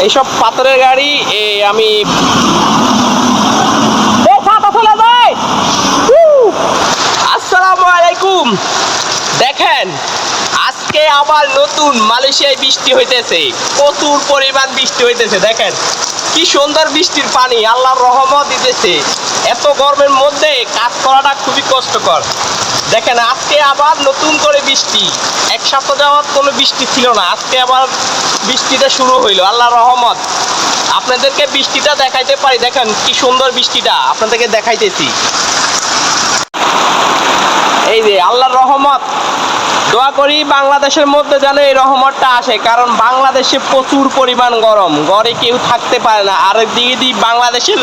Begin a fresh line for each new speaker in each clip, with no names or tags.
এইসব পাথরের গাড়ি আমি এ, ছাতা চলে যায় উহ! আসসালামু আলাইকুম দেখেন আজকে নতুন মালয়েশিয়ায় বৃষ্টি হইতেছে। প্রচুর পরিমাণ বৃষ্টি হইতেছে, দেখেন। কি সুন্দর বৃষ্টির পানি, আল্লাহর রহমত দিতেছে। এত গরমের মধ্যে কাজ করাটা খুবই কষ্টকর। দেখেন, আজকে আবার নতুন করে বৃষ্টি। এক সপ্তাহ যাওয়ার কোনো বৃষ্টি ছিল না, আজকে আবার বৃষ্টিটা শুরু হইল, আল্লাহর রহমত। আপনাদেরকে বৃষ্টিটা দেখাইতে পারি, দেখেন কি সুন্দর বৃষ্টিটা, আপনাদেরকে দেখাইতেছি। এই যে, আল্লাহর রহমত। দোয়া করি বাংলাদেশের মধ্যে যেন এই রহমতটা আসে, কারণ বাংলাদেশে প্রচুর পরিমাণ গরম। ঘরে কেউ থাকতে পারে না। আর দিকে দিক বাংলাদেশের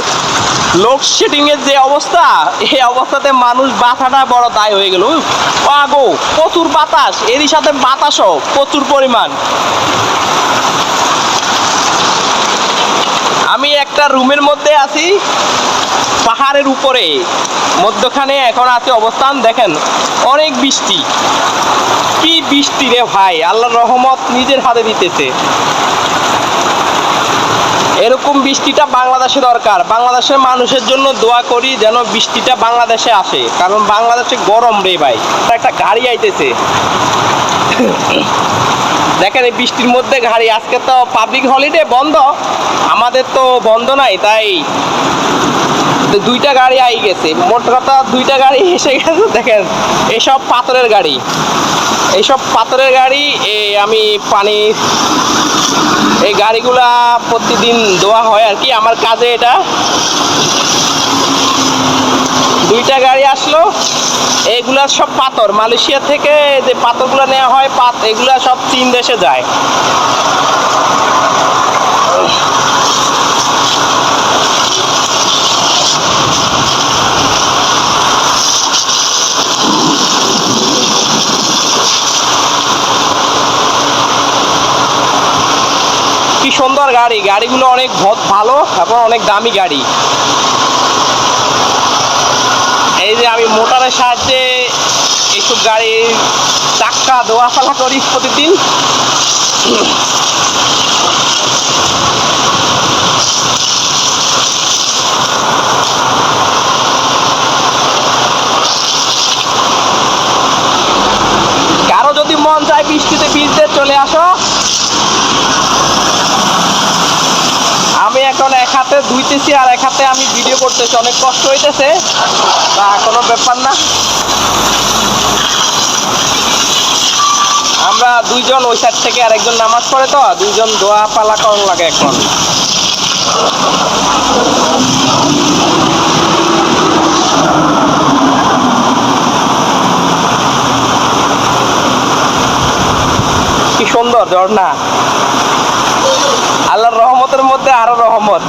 লোডশেডিং এর যে অবস্থা, এই অবস্থাতে মানুষ বাঁচাটা বড় দায় হয়ে গেল। আগো প্রচুর বাতাস। এরই সাথে বাতাসও প্রচুর পরিমাণ। আমি একটা রুমের মধ্যে আছি, পাহাড়ের উপরে। মধ্যখানে এখন আছে অবস্থান, দেখেন, অনেক বৃষ্টি। বৃষ্টি রে ভাই, আল্লাহর রহমত নিজের হাতে দিতেছে। এরকম বৃষ্টিটা বাংলাদেশে দরকার। বাংলাদেশের মানুষের জন্য দোয়া করি যেন বৃষ্টিটা বাংলাদেশে আসে। কারণ বাংলাদেশে গরম রে ভাই একটা গাড়ি আইতেছে। দেখেন এই বৃষ্টির মধ্যে গাড়ি, আজকে তো পাবলিক হলিডে বন্ধ। আমাদের তো বন্ধ নাই, তাই দুইটা গাড়ি আই গেছে। মোট কথা দুইটা গাড়ি এসে গেছে, দেখেন, এসব পাথরের গাড়ি। এইসব পাথরের গাড়ি এই আমি পানি, এই গাড়িগুলা প্রতিদিন দেওয়া হয় আর কি, আমার কাজে এটা। দুইটা গাড়ি আসলো, এগুলা সব পাথর। মালয়েশিয়া থেকে যে পাথরগুলো নেওয়া হয় পাত এগুলা সব চীন দেশে যায়। কি সুন্দর গাড়ি। গাড়িগুলো অনেক ভালো এবং অনেক দামি গাড়ি। এই যে আমি মোটরের সাহায্যে এইসব গাড়ির চাক্কা দোয়া ফেলা করি প্রতিদিন। কারও যদি মন চায় বৃষ্টিতে ভিজতে চলে আসো আমি এখন এক হাতে ধুইতেছি আর এক হাতে আমি ভিডিও করতেছি। অনেক কষ্ট হইতেছে, তা কোনো ব্যাপার না। আমরা দুইজন ওই সাইড থেকে আরেকজন নামাজ পড়ে তো দুইজন দোয়া পালা করার লাগে এখন। কি সুন্দর, ঝর্ণা। আল্লাহর রহমতের আরও রহমত।